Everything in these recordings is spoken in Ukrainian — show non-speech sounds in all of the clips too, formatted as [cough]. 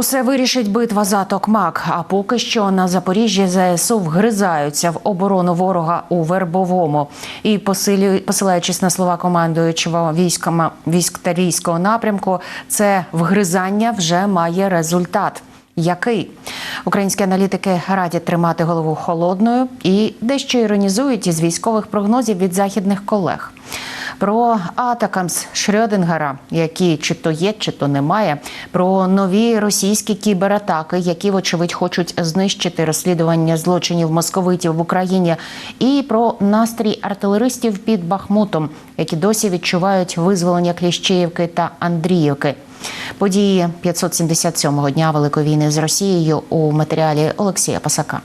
Усе вирішить битва за Токмак. А поки що на Запоріжжі ЗСУ вгризаються в оборону ворога у Вербовому. І посилаючись на слова командуючого військами військ Тарійського напрямку, це вгризання вже має результат. Який українські аналітики радять тримати голову холодною і дещо іронізують із військових прогнозів від західних колег. Про атакамс Шрёдингера, які чи то є, чи то немає, про нові російські кібератаки, які, вочевидь, хочуть знищити розслідування злочинів московитів в Україні, і про настрій артилеристів під Бахмутом, які досі відчувають визволення Кліщеївки та Андріївки. Події 577-го дня Великої війни з Росією у матеріалі Олексія Пасака.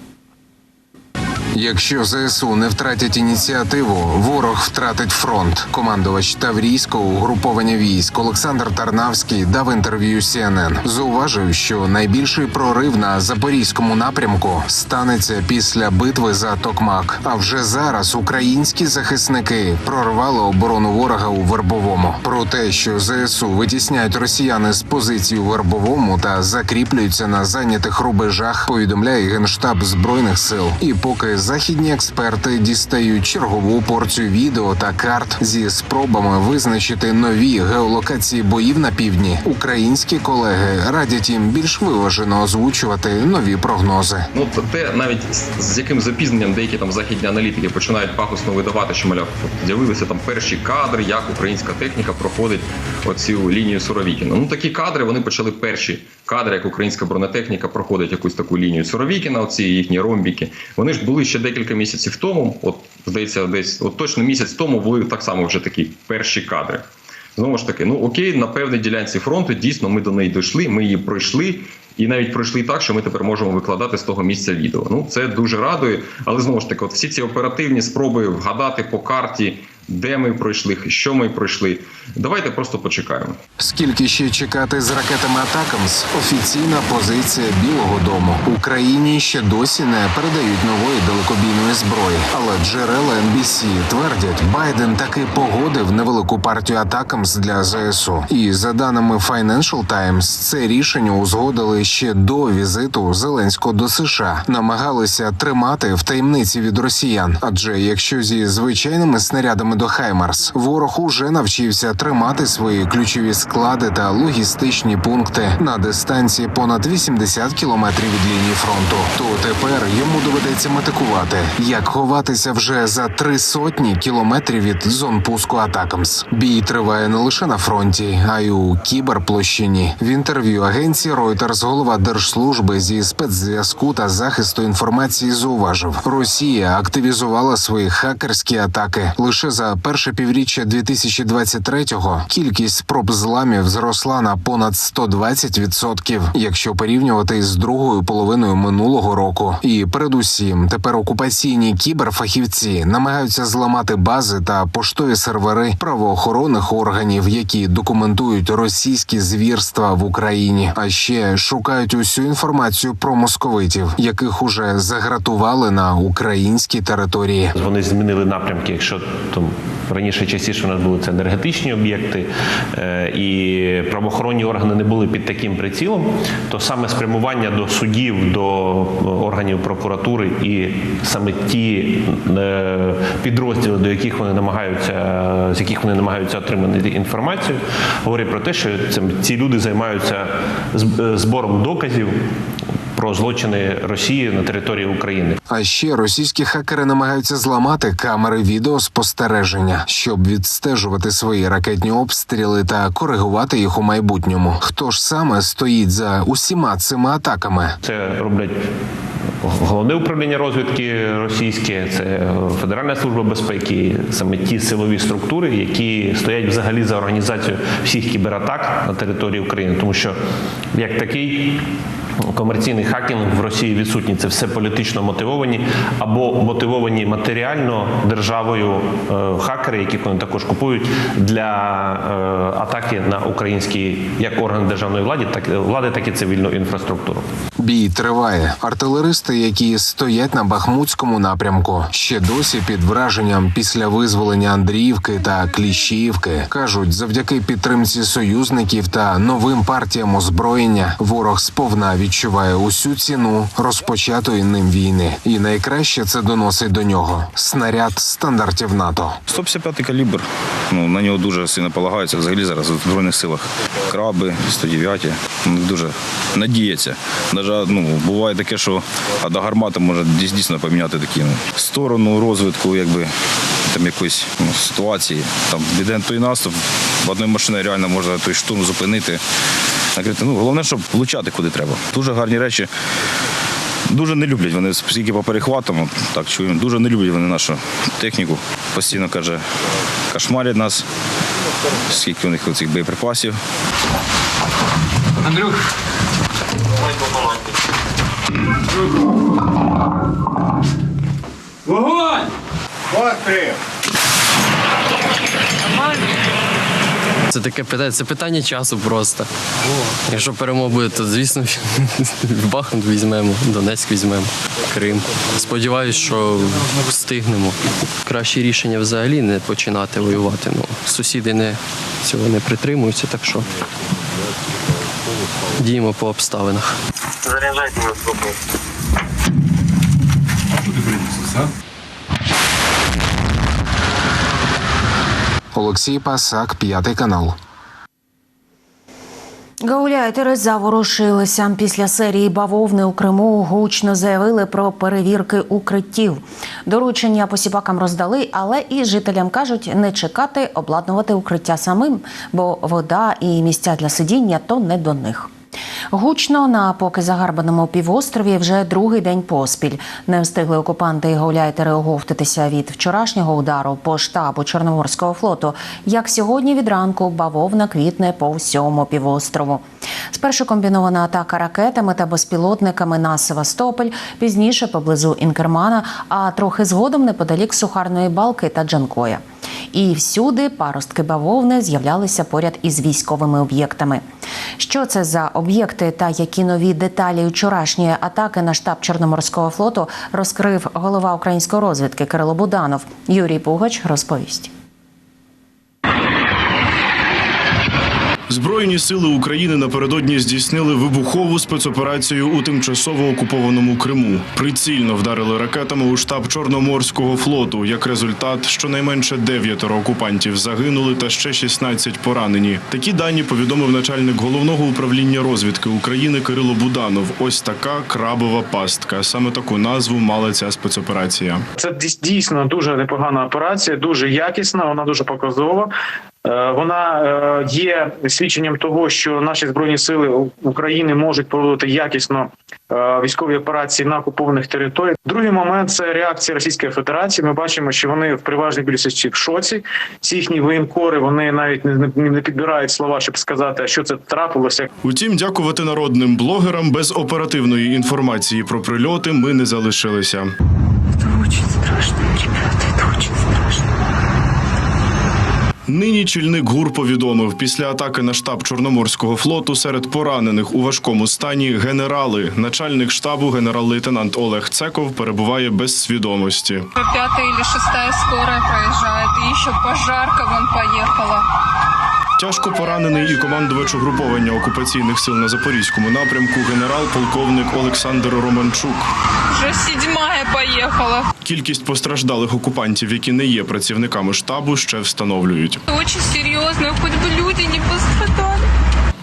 Якщо ЗСУ не втратять ініціативу, ворог втратить фронт. Командувач Таврійського угруповання військ Олександр Тарнавський дав інтерв'ю CNN. Зауважив, що найбільший прорив на запорізькому напрямку станеться після битви за Токмак. А вже зараз українські захисники прорвали оборону ворога у Вербовому. Про те, що ЗСУ витісняють росіяни з позицій у Вербовому та закріплюються на зайнятих рубежах, повідомляє генштаб збройних сил. І поки західні експерти дістають чергову порцію відео та карт зі спробами визначити нові геолокації боїв на півдні, українські колеги радять їм більш виважено озвучувати нові прогнози. Ну те, навіть з- яким запізненням деякі там західні аналітики починають пафосно видавати, що мовляв, от з'явилися там перші кадри, як українська техніка проходить оцю лінію Суровікіна. Ну такі кадри вони почали перші кадри, як українська бронетехніка проходить якусь таку лінію Суровікіна, оці їхні ромбіки. Вони ж були ще декілька місяців тому. От здається, десь от точно місяць тому були так само вже такі перші кадри. Знову ж таки, ну окей, на певній ділянці фронту дійсно ми до неї дійшли, ми її пройшли. І навіть пройшли так, що ми тепер можемо викладати з того місця відео. Ну це дуже радує. Але знову ж таки, от всі ці оперативні спроби вгадати по карті, де ми пройшли, що ми пройшли. Давайте просто почекаємо. Скільки ще чекати з ракетами Атакамс? Офіційна позиція Білого Дому Україні ще досі не передають нової далекобійної зброї. Але джерела NBC твердять, Байден таки погодив невелику партію Атакамс для ЗСУ. І за даними Financial Times, це рішення узгодили ще до візиту Зеленського до США. Намагалися тримати в таємниці від росіян. Адже якщо зі звичайними снарядами до Хаймарс ворог уже навчився тримати свої ключові склади та логістичні пункти на дистанції понад 80 кілометрів від лінії фронту, то тепер йому доведеться метикувати, як ховатися вже за три сотні кілометрів від зон пуску Атакамс. Бій триває не лише на фронті, а й у кіберплощині. В інтерв'ю агенції Reuters голова держслужби зі спецзв'язку та захисту інформації зауважив, Росія активізувала свої хакерські атаки лише за перше півріччя 2023-го Кількість спроб зламів зросла на понад 120%, якщо порівнювати з другою половиною минулого року. І передусім, тепер окупаційні кіберфахівці намагаються зламати бази та поштові сервери правоохоронних органів, які документують російські звірства в Україні, а ще шукають усю інформацію про московитів, яких уже загратували на українській території. Вони змінили напрямки. Якщо там раніше частіше у нас були це енергетичні об'єкти, е, і правоохоронні органи не були під таким прицілом, то саме спрямування до судів, до органів прокуратури і саме ті е, підрозділи, до яких вони намагаються, з яких вони намагаються отримати інформацію, говорить про те, що ці люди займаються зб- збором доказів. Про злочини Росії на території України А ще російські хакери намагаються зламати камери відеоспостереження, щоб відстежувати свої ракетні обстріли та коригувати їх у майбутньому. Хто ж саме стоїть за усіма цими атаками? Це роблять головне управління розвідки російське, це Федеральна служба безпеки, саме ті силові структури, які стоять взагалі за організацією всіх кібератак на території України, тому що як такий. Комерційний хакінг в Росії відсутній. Це все політично мотивовані або мотивовані матеріально державою е, хакери, яких вони також купують для е, атаки на українські як органи державної влади, так влади, так і цивільну інфраструктуру. Бій триває. Артилеристи, які стоять на Бахмутському напрямку, ще досі під враженням після визволення Андріївки та Кліщіївки, кажуть, завдяки підтримці союзників та новим партіям озброєння, ворог сповна відчуває усю ціну розпочатої ним війни, і найкраще це доносить до нього снаряд стандартів НАТО. 155 калібр. Ну, на нього дуже сильно полагаються взагалі зараз в Збройних силах. Краби, 109, ну, дуже надіється. Навіть ну, буває таке, що до гармати може дійсно поміняти такі ну, сторону розвитку, якби там якоїсь ну, ситуації. Там біде той наступ, в одної машини реально можна той штурм зупинити. Накрити. Ну, головне, щоб влучати куди треба. Дуже гарні речі. Дуже не люблять вони, скільки по перехватам, так чуємо, дуже не люблять вони нашу техніку. Постійно каже, кошмарять нас, скільки у них цих боєприпасів. Це таке питання, це питання часу просто. Якщо перемога буде, то звісно [laughs] Бахмут візьмемо, Донецьк візьмемо, Крим. Сподіваюсь, що встигнемо. Краще рішення взагалі не починати воювати. Ну, сусіди не, цього не притримуються, так що діємо по обставинах. Заряджайте на стопу. Олексій Пасак, п'ятий канал. Гауляйтери заворушилися після серії бавовни у Криму. Гучно заявили про перевірки укриттів. Доручення посіпакам роздали, але і жителям кажуть не чекати, обладнувати укриття самим, бо вода і місця для сидіння то не до них. Гучно на поки загарбаному півострові вже другий день поспіль. Не встигли окупанти і гауляйтери оговтатися від вчорашнього удару по штабу Чорноморського флоту. Як сьогодні від ранку бавовна квітне по всьому півострову. Спершу комбінована атака ракетами та безпілотниками на Севастополь, пізніше поблизу Інкермана, а трохи згодом неподалік Сухарної балки та Джанкоя. І всюди паростки бавовни з'являлися поряд із військовими об'єктами. Що це за об'єкти та які нові деталі вчорашньої атаки на штаб Чорноморського флоту розкрив голова української розвідки Кирило Буданов. Юрій Пугач розповість. Збройні сили України напередодні здійснили вибухову спецоперацію у тимчасово окупованому Криму. Прицільно вдарили ракетами у штаб Чорноморського флоту. Як результат, щонайменше дев'ятеро окупантів загинули та ще 16 поранені. Такі дані повідомив начальник головного управління розвідки України Кирило Буданов. Ось така крабова пастка. Саме таку назву мала ця спецоперація. Це дійс- дійсно дуже непогана операція, дуже якісна, вона дуже показова. Е, Вона е, є свідченням того, що наші збройні сили України можуть проводити якісно е, військові операції на окупованих територіях. Другий момент це реакція Російської Федерації. Ми бачимо, що вони в переважній більшості в шоці. Ці їхні воєнкори вони навіть не, підбирають слова, щоб сказати, що це трапилося. Утім, дякувати народним блогерам без оперативної інформації про прильоти ми не залишилися. Очень страшно, ребята, это очень страшно. Нині чільник ГУР повідомив, після атаки на штаб Чорноморського флоту серед поранених у важкому стані генерали. Начальник штабу генерал-лейтенант Олег Цеков перебуває без свідомості. П'ята или шеста скора проїжджає, і ще пожарка вон поехала. Тяжко поранений і командувач угруповання окупаційних сил на запорізькому напрямку генерал-полковник Олександр Романчук. Вже сідьмає поехала. Кількість постраждалих окупантів, які не є працівниками штабу, ще встановлюють. Дуже серйозно, хоть би люди не пострадали.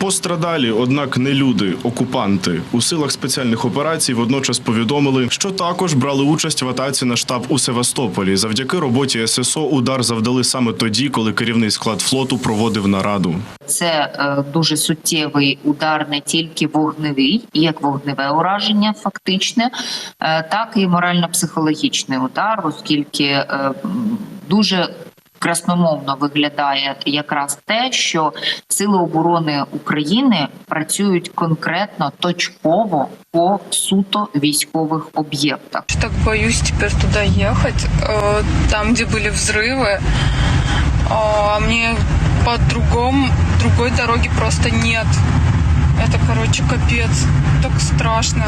Пострадалі, однак не люди, окупанти у силах спеціальних операцій водночас повідомили, що також брали участь в атаці на штаб у Севастополі. Завдяки роботі ССО удар завдали саме тоді, коли керівний склад флоту проводив нараду. Це е, дуже суттєвий удар не тільки вогневий, як вогневе ураження, фактичне, е, так і морально-психологічний удар, оскільки е, дуже красномовно виглядає якраз те, що сили оборони України працюють конкретно точково по суто військових об'єктах. Так боюсь теперь туда ехать, э, там, где были взрывы. А мне по другому, другой дороги просто нет. Это, короче, капец. Так страшно.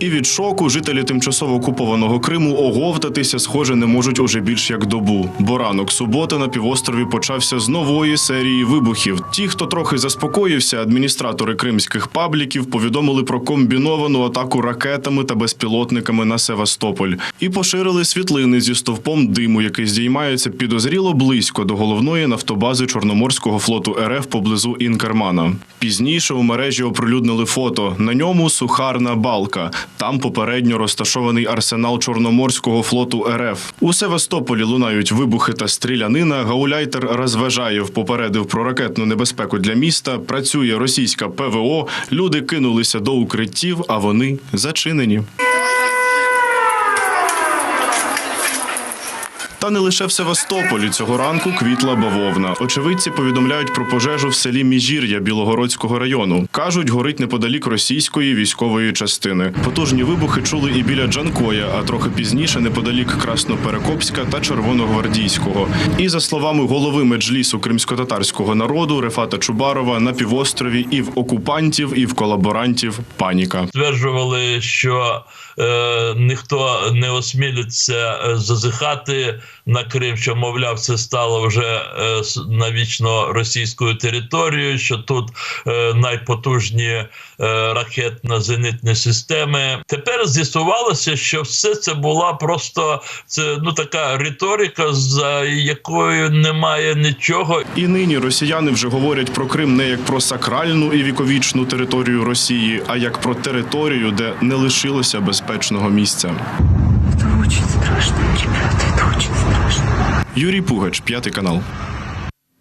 І від шоку жителі тимчасово окупованого Криму оговтатися, схоже, не можуть уже більш як добу. Бо ранок суботи на півострові почався з нової серії вибухів. Ті, хто трохи заспокоївся, адміністратори кримських пабліків повідомили про комбіновану атаку ракетами та безпілотниками на Севастополь і поширили світлини зі стовпом диму, який здіймається підозріло близько до головної нафтобази Чорноморського флоту РФ поблизу Інкермана. Пізніше у мережі оприлюднили фото. На ньому сухарна балка. Там попередньо розташований арсенал Чорноморського флоту РФ. У Севастополі лунають вибухи та стрілянина. Гауляйтер Розважаєв попередив про ракетну небезпеку для міста. Працює російська ПВО. Люди кинулися до укриттів, а вони зачинені. Та не лише в Севастополі цього ранку квітла бавовна. Очевидці повідомляють про пожежу в селі Міжір'я Білогородського району. кажуть, горить неподалік російської військової частини. Потужні вибухи чули і біля Джанкоя, а трохи пізніше неподалік Красноперекопська та Червоногвардійського. І за словами голови меджлісу кримсько-татарського народу Рефата Чубарова на півострові і в окупантів, і в колаборантів паніка. стверджували, що е, ніхто не осмілиться е, зазихати на Крим, що мовляв, це стало вже е, навічно російською територією, що тут е, найпотужні е, ракетно-зенитні системи. Тепер з'ясувалося, що все це була просто це ну така риторика, за якою немає нічого. І нині росіяни вже говорять про Крим не як про сакральну і віковічну територію Росії, а як про територію, де не лишилося безпечного місця. Это очень страшно, ребята, это страшно. Юрій Пугач, п'ятий канал.